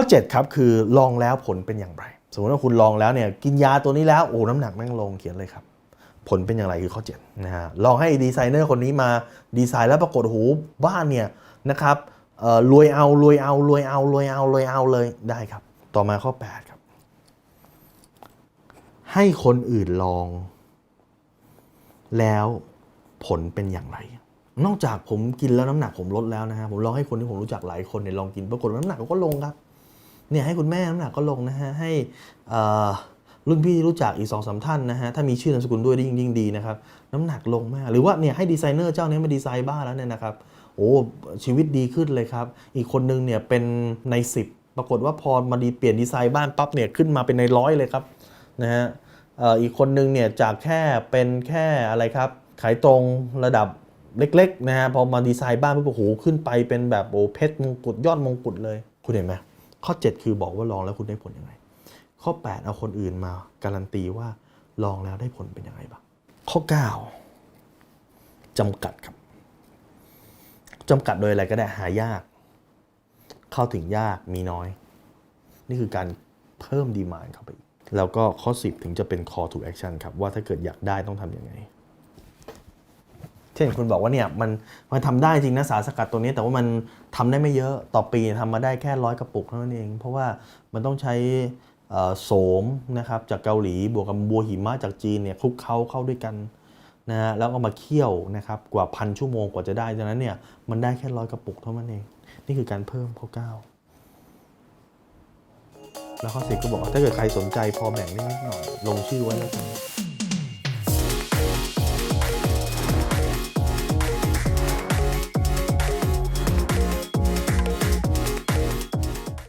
ข้อ 7 ครับ คือลองแล้วผลเป็นอย่างไร สมมติว่าคุณลองแล้วเนี่ยกินยาตัวนี้แล้วโอ้น้ำหนักแม่งลงเขียนเลยครับ ผลเป็นอย่างไรคือข้อ7นะฮะลองให้ดีไซเนอร์คนนี้มาดีไซน์แล้วปรากฏโอ้โหบ้านเนี่ยนะครับเออรวยเอารวยเอารวยเอารวยเอารวยเอาเลยได้ครับ ต่อมาข้อ 8 ครับ ให้คนอื่นลอง แล้วผลเป็นอย่างไรนอกจากผมกินแล้วน้ำหนักผมลดแล้วนะฮะผมลองให้คนที่ผมรู้จักหลายคนเนี่ยลองกินปรากฏว่าน้ำหนักก็ลงครับ เนี่ยให้คุณแม่น้ำหนักก็ลงนะฮะให้รุ่นพี่ที่รู้จักอีกสองสามท่านนะฮะถ้ามีชื่อนามสกุลด้วยยิ่งยิ่งดีนะครับน้ำหนักลงมากหรือว่าเนี่ยให้ดีไซเนอร์เจ้านี้มาดีไซน์บ้านแล้วเนี่ยนะครับโอ้ชีวิตดีขึ้นเลยครับ อีกคนนึงเนี่ยเป็นใน 10 ปรากฏว่าพอมาดีเปลี่ยนดีไซน์บ้านปั๊บเนี่ยขึ้นมาเป็นในร้อยเลยครับนะฮะอีกคนนึงเนี่ยจากแค่เป็นแค่อะไรครับขายตรงระดับเล็กๆนะฮะพอมาดีไซน์บ้านปุ๊บโอ้โหขึ้นไปเป็นแบบโอ้เพชรมงกุฎยอดมงกุฎเลย คุณเห็นไหม ข้อ 7 คือบอกว่าลองแล้วคุณได้ผลยังไง ข้อ 8 เอาคนอื่นมาการันตีว่าลองแล้วได้ผลเป็นยังไงบ้างข้อ 9จำกัดครับจำกัดโดยอะไรก็ได้หายาก เข้าถึงยากมีน้อย นี่คือการเพิ่มดีมานเข้าไป แล้วก็ข้อ 10 ถึงจะเป็น call to action ครับ ว่าถ้าเกิดอยากได้ต้องทำยังไง เช่นคุณบอกว่าเนี่ยมันมันทำได้จริงนะสารสกัดตัวนี้ แต่ว่ามันทำได้ไม่เยอะต่อปีทำมาได้แค่ร้อยกระปุกเท่านั้นเอง เพราะว่ามันต้องใช้เอ่อโสมนะครับจากเกาหลีบวกกับบัวหิมะจากจีนเนี่ยคลุกเคล้าเข้าด้วยกันนะฮะแล้วก็มาเคี่ยวนะครับกว่าพันชั่วโมงกว่าจะได้ดังนั้นเนี่ยมันได้แค่ร้อยกระปุกเท่านั้นเอง นี่คือการเพิ่มข้อเก้าแล้วข้อสิบก็บอกว่าถ้าเกิดใครสนใจพอแบ่งได้นิดหน่อยลงชื่อไว้แล้วกัน